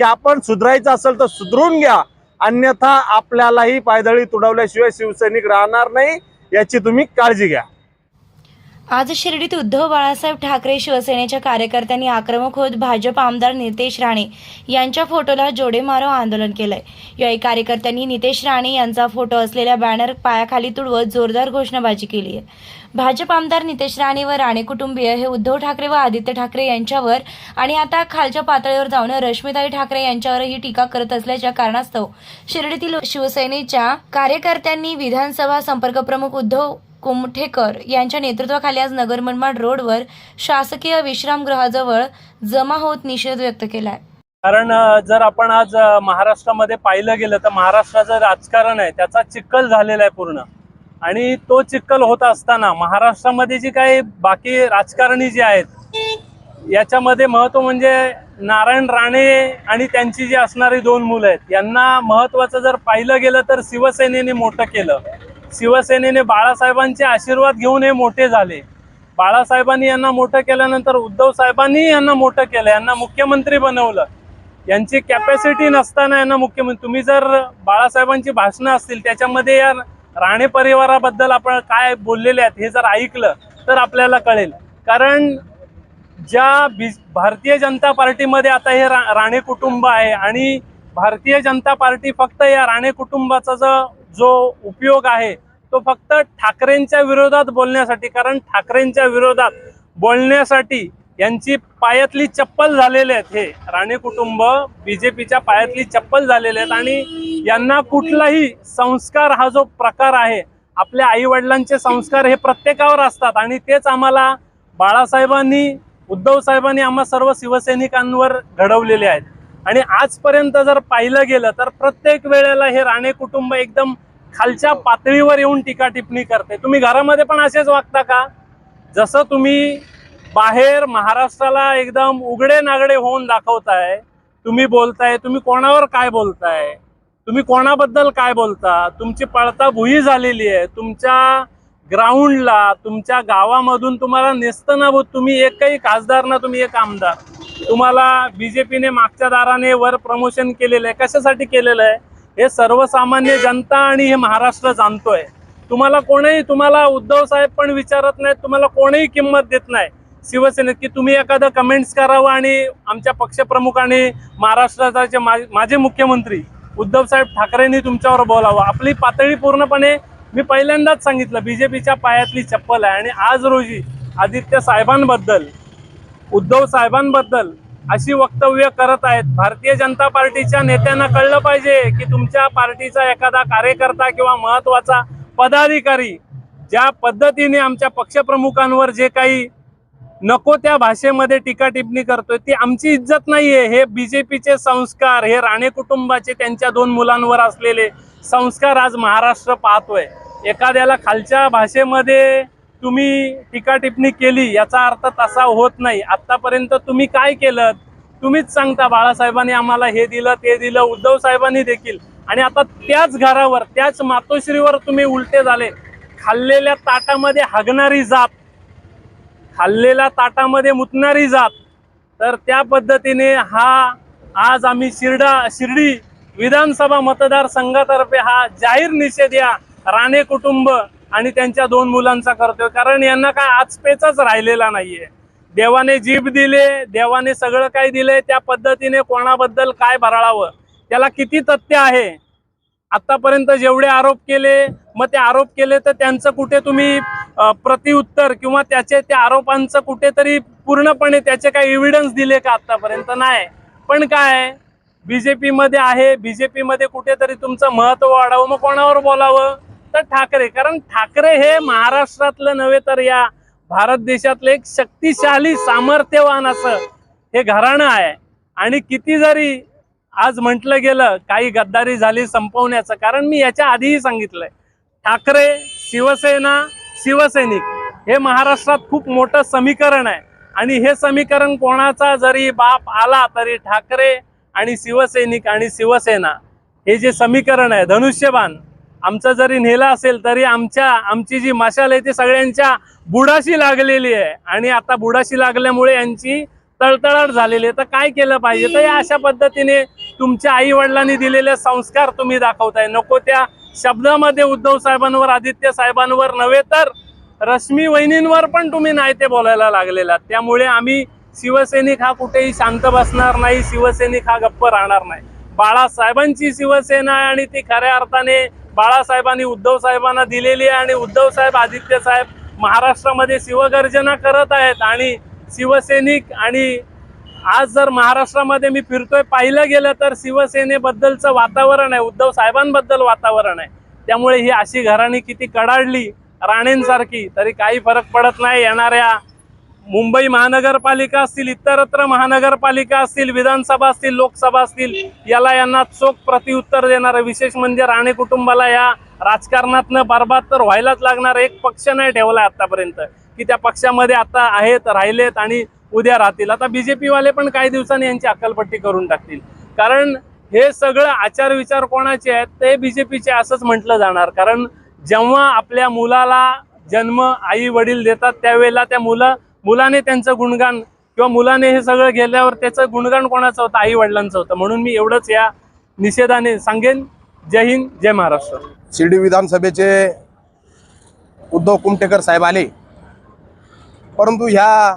की आपण सुधारायचं असेल तर सुधरून घ्या. अन्यथा आपल्यालाही पायदळी तुडवल्याशिवाय शिवसैनिक राहणार नाही याची तुम्ही काळजी घ्या. आज शिर्डीत उद्धव बाळासाहेब ठाकरे शिवसेनेच्या कार्यकर्त्यांनी आक्रमक होत भाजप आमदार नितेश राणे यांच्या फोटोला जोडे मारो आंदोलन केलंय. यावेळी कार्यकर्त्यांनी नितेश राणे यांचा फोटो असलेल्या बॅनर पायाखाली तुडवत जोरदार घोषणाबाजी केली आहे. भाजप आमदार नितेश राणे व राणे कुटुंबीय हे उद्धव ठाकरे व आदित्य ठाकरे यांच्यावर आणि आता खालच्या पातळीवर जाऊन रश्मीताई ठाकरे यांच्यावरही टीका करत असल्याच्या कारणास्तव शिर्डीतील शिवसेनेच्या कार्यकर्त्यांनी विधानसभा संपर्क प्रमुख उद्धव कुमठेकर यांच्या नेतृत्वाखाली आज नगर मनमाड रोडवर शासकीय विश्रामगृहाजवळ जमा होत निषेध व्यक्त केलाय. कारण जर आपण आज महाराष्ट्रामध्ये पाहिलं गेलं तर महाराष्ट्राचं राजकारण आहे त्याचा चिक्कल झालेला आहे पूर्ण. आणि तो चिक्कल होत असताना महाराष्ट्रामध्ये जी काही बाकी राजकारणी जी आहेत याच्यामध्ये महत्त्व म्हणजे नारायण राणे आणि त्यांची जी असणारी दोन मुलं आहेत यांना महत्वाचं जर पाहिलं गेलं तर शिवसेनेने मोठं केलं. शिवसेनेने बाळासाहेबांचे आशीर्वाद घेऊन हे मोठे झाले. बाळासाहेबांनी यांना मोठं केल्यानंतर उद्धव साहेबांनी यांना मोठं केलं यांना मुख्यमंत्री बनवलं. यांची कॅपॅसिटी नसताना यांना मुख्यमंत्री तुम्ही जर बाळासाहेबांची भाषणं असतील त्याच्यामध्ये या राणे परिवाराबद्दल आपण काय बोललेले आहेत हे जर ऐकलं तर आपल्याला कळेल. कारण ज्या बी भारतीय जनता पार्टीमध्ये आता हे रा राणे कुटुंब आहे आणि भारतीय जनता पार्टी फक्त या राणे कुटुंबाचा जो जो उपयोग आहे तो फक्त ठाकरेंच्या विरोधात बोलण्यासाठी कारण ठाकरेंच्या विरोधात बोलण्यासाठी यांची पायातली चप्पल झालेले आहेत हे. राणे कुटुंब बीजेपीच्या पायातली चप्पल झालेले आहेत आणि यांना कुठलाही संस्कार हा जो प्रकार आहे आपल्या आई वडिलांचे संस्कार हे प्रत्येकावर असतात आणि तेच आम्हाला बाळासाहेबांनी उद्धव साहेबांनी आम्हा सर्व शिवसैनिकांवर घडवलेले आहेत. आणि आजपर्यंत जर पाहिलं गेलं तर प्रत्येक वेळेला हे राणे कुटुंब एकदम खालच्या पातळीवर येऊन टीका टिप्पणी करते. तुम्ही घरामध्ये पण असेच वागता का? जसं तुम्ही बाहेर महाराष्ट्राला एकदम उघडे नागडे होऊन दाखवताय तुम्ही बोलताय तुम्ही कोणावर काय बोलताय तुम्ही कोणाबद्दल काय बोलता तुमची पळता भुई झालेली आहे तुमच्या ग्राउंडला तुमच्या गावामधून तुम्हाला नेस्तनाभूत तुम्ही एकही खासदार ना तुम्ही एक आमदार. तुम्हाला बीजेपीने मागच्या दाराने वर प्रमोशन केलेलं आहे. कशासाठी केलेलं आहे? हे सर्वसामान्य जनता आणि हे महाराष्ट्र जाणतोय. तुम्हाला कोणीही तुम्हाला उद्धव साहेब पण विचारत नाहीत तुम्हाला कोणीही किंमत देत नाही. शिवसेनेत की तुम्ही एखादं कमेंट्स करावं आणि आमच्या पक्षप्रमुखाने महाराष्ट्राचे मा- माझे मुख्यमंत्री उद्धव साहेब ठाकरेंनी तुमच्यावर बोलावं. आपली पातळी पूर्णपणे मी पहिल्यांदाच सांगितलं बीजेपीच्या पायातली चप्पल आहे. आणि आज रोजी आदित्य साहेबांबद्दल उद्धव साहेबांबद्दल अशी वक्तव्य करत आहेत. भारतीय जनता पार्टीच्या नेत्यांना कळलं पाहिजे की तुमच्या पार्टीचा एखादा कार्यकर्ता किंवा महत्त्वाचा पदाधिकारी ज्या पद्धतीने आमच्या पक्षप्रमुखांवर जे काही नको त्या भाषेमध्ये टीका टिप्पणी करतोय ती आमची इज्जत नाहीये. हे बीजेपीचे संस्कार हे राणे कुटुंबाचे त्यांच्या दोन मुलांवर असलेले संस्कार आज महाराष्ट्र पाहतोय. एखाद्याला खालच्या भाषेमध्ये तुम्ही टीका टिप्पणी केली याचा अर्थ तसा होत नाही. आतापर्यंत तुम्ही काय केलं? तुम्हीच सांगता बाळासाहेबांनी आम्हाला हे दिलं ते दिलं उद्धव साहेबांनी देखील. आणि आता त्याच घरावर त्याच मातोश्रीवर तुम्ही उलटे झाले. खाल्लेल्या ताटामध्ये हगणारी जात खाल्लेल्या ताटामध्ये मुतणारी जात. तर त्या पद्धतीने हा आज आम्ही शिर्डा शिर्डी विधानसभा मतदारसंघातर्फे हा जाहीर निषेध या राणे कुटुंब आणि त्यांच्या दोन मुलांचा करतोय. कारण यांना काय आजपेचाच राहिलेला नाहीये. देवाने जीभ दिले देवाने सगळं काही दिले त्या पद्धतीने कोणाबद्दल काय भराळावं? त्याला किती तथ्य आहे? आतापर्यंत जेवढे आरोप केले मग ते आरोप केले तर त्यांचं कुठे तुम्ही प्रतिउत्तर किंवा त्याचे त्या आरोपांचं कुठेतरी पूर्णपणे त्याचे काही एव्हिडन्स दिले का आतापर्यंत नाही. पण काय? बीजेपी मध्ये आहे. बीजेपी मध्ये कुठेतरी तुमचं महत्त्व वाढावं. मग कोणावर बोलावं? तर ठाकरे. कारण ठाकरे हे महाराष्ट्रातलं नव्हे तर या भारत देशातलं एक शक्तिशाली सामर्थ्यवान असं हे घराणं आहे. आणि किती जरी आज म्हटलं गेलं काही गद्दारी झाली संपवण्याचं. कारण मी याच्या आधीही सांगितलंय ठाकरे शिवसेना शिवसैनिक हे महाराष्ट्रात खूप मोठं समीकरण आहे. आणि हे समीकरण कोणाचा जरी बाप आला तरी ठाकरे आणि शिवसैनिक आणि शिवसेना हे जे समीकरण आहे धनुष्यबाण आमचं जरी नेलं असेल तरी आमच्या आमची जी मशाल आहे ती सगळ्यांच्या बुडाशी लागलेली आहे. आणि आता बुडाशी लागल्यामुळे यांची तळतळाट झालेली आहे. तर काय केलं पाहिजे? तर या अशा पद्धतीने तुमच्या आई वडिलांनी दिलेले संस्कार तुम्ही दाखवताय. नको त्या शब्दामध्ये उद्धव साहेबांवर आदित्य साहेबांवर नव्हे तर रश्मी वहिनींवर पण तुम्ही नाही ते बोलायला लागलेला. त्यामुळे आम्ही शिवसैनिक हा कुठेही शांत बसणार नाही शिवसैनिक हा गप्प राहणार नाही. बाळासाहेबांची शिवसेना आहे आणि ती खऱ्या अर्थाने बाळासाहेबांनी उद्धव साहेबांना दिलेली आहे आणि उद्धव साहेब आदित्य साहेब महाराष्ट्रामध्ये शिवगर्जना करत आहेत आणि शिवसैनिक आणि आज जर महाराष्ट्रामध्ये मी फिरतोय पाहिलं गेलं तर शिवसेनेबद्दलचं वातावरण आहे उद्धव साहेबांबद्दल वातावरण आहे. त्यामुळे ही अशी घराणी किती कडाडली राणेंसारखी तरी काही फरक पडत नाही येणाऱ्या मुंबई महानगरपालिका असतील इतरत्र महानगरपालिका असतील विधानसभा असतील लोकसभा असतील याला यांना चोख प्रतिउत्तर देणारं विशेष म्हणजे राणे कुटुंबाला या राजकारणातनं बरबाद तर व्हायलाच लागणार. एक पक्ष नाही ठेवला आतापर्यंत. की त्या पक्षामध्ये आता आहेत राहिलेत आणि उद्या राहतील. आता बीजेपीवाले पण काही दिवसांनी यांची अक्कलपट्टी करून टाकतील. कारण हे सगळं आचार विचार कोणाचे आहेत ते बीजेपीचे असंच म्हटलं जाणार. कारण जेव्हा आपल्या मुलाला जन्म आई वडील देतात त्यावेळेला त्या मुलं मुलाने त्यांचं गुणगान किंवा मुलाने हे सगळं गेल्यावर त्याचं गुणगान कोणाचं होतं? आई वडिलांचं होतं. म्हणून मी एवढंच या निषेधाने सांगेन. जय हिंद जय महाराष्ट्र. शिर्डी विधानसभेचे उद्धव कुमटेकर साहेब आले. परंतु ह्या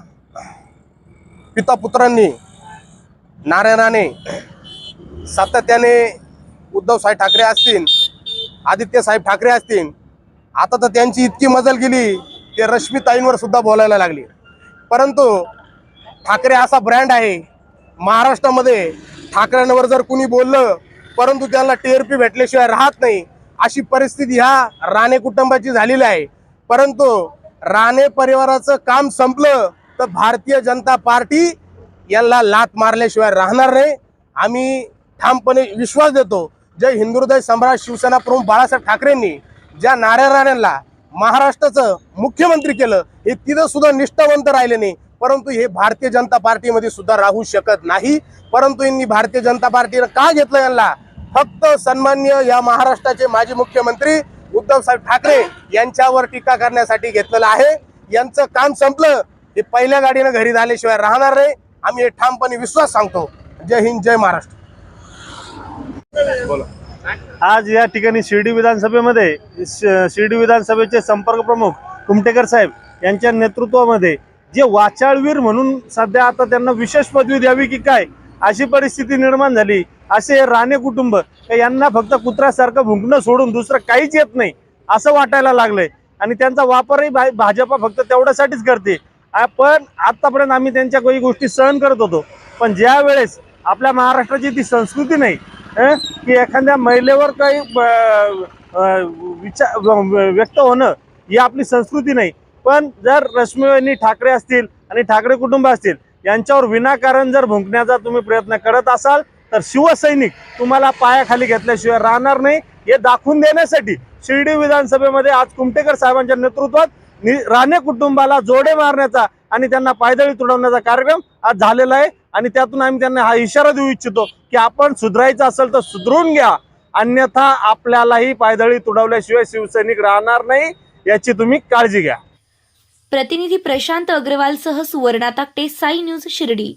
पिता पुत्रांनी नारायणाने सातत्याने उद्धव साहेब ठाकरे असतील आदित्य साहेब ठाकरे असतील आता तर त्यांची इतकी मजल गेली ते रश्मीताईंवर सुद्धा बोलायला लागली. परंतु ठाकरे असा ब्रँड आहे महाराष्ट्रामध्ये ठाकरेंवर जर कुणी बोललं परंतु त्यांना टीआरपी भेटल्याशिवाय राहत नाही अशी परिस्थिती ह्या राणे कुटुंबाची झालेली आहे. परंतु राणे परिवाराचं काम संपलं तर भारतीय जनता पार्टी यांना लात मारल्याशिवाय राहणार नाही. आम्ही ठामपणे विश्वास देतो. जय हिंदुदय सम्राट शिवसेना प्रमुख बाळासाहेब ठाकरेंनी ज्या नाऱ्या राण्यांना महाराष्ट्राचं मुख्यमंत्री केलं हे तिथं सुद्धा निष्ठावंत राहिले नाही. परंतु हे भारतीय जनता पार्टीमध्ये सुद्धा राहू शकत नाही. परंतु यांनी भारतीय जनता पार्टीनं का घेतलं यांना? फक्त सन्मान्य या महाराष्ट्राचे माजी मुख्यमंत्री उद्धव साहेब ठाकरे यांच्यावर टीका करण्यासाठी घेतलेलं आहे. यांचं काम संपलं. हे पहिल्या गाडीनं घरी झाल्याशिवाय राहणार नाही. आम्ही हे ठामपणे विश्वास सांगतो. जय हिंद जय महाराष्ट्र. बोला. आज या ठिकाणी शिर्डी विधानसभेमध्ये श- शिर्डी विधानसभेचे संपर्क प्रमुख कुमटेकर साहेब यांच्या नेतृत्वामध्ये जे वाचाळवीर म्हणून सध्या आता त्यांना विशेष पदवी द्यावी की काय अशी परिस्थिती निर्माण झाली. असे राणे कुटुंब यांना फक्त कुत्र्यासारखं भुंकणं सोडून दुसरं काहीच येत नाही असं वाटायला लागलंय. आणि त्यांचा वापरही भाजपा फक्त तेवढ्यासाठीच करते. पण आतापर्यंत आम्ही त्यांच्या काही गोष्टी सहन करत होतो. पण ज्या वेळेस आपल्या महाराष्ट्राची ती संस्कृती नाही की एखाद्या महिलेवर काही विचार व्यक्त होणं ही आपली संस्कृती नाही. पण जर रश्मीवहिनी ठाकरे असतील आणि ठाकरे कुटुंब असतील यांच्यावर विनाकारण जर भुंकण्याचा तुम्ही प्रयत्न करत असाल तर शिवसैनिक तुम्हाला पायाखाली घेतल्याशिवाय राहणार नाही. हे दाखवून देण्यासाठी शिर्डी विधानसभेमध्ये आज कुमटेकर साहेबांच्या नेतृत्वात राणे कुटुंबाला जोडे मारण्याचा आणि त्यांना पायदळी तुडवण्याचा कार्यक्रम आज झालेला आहे. आणि त्यातून आम्ही त्यांना हा इशारा देऊ इच्छितो की आपण सुधरायचं असेल तर सुधरून घ्या. अन्यथा आपल्यालाही पायदळी तुडवल्याशिवाय शिवसैनिक राहणार नाही याची तुम्ही काळजी घ्या. प्रतिनिधी प्रशांत अग्रवालसह सुवर्णा ताकटे साई न्यूज शिर्डी.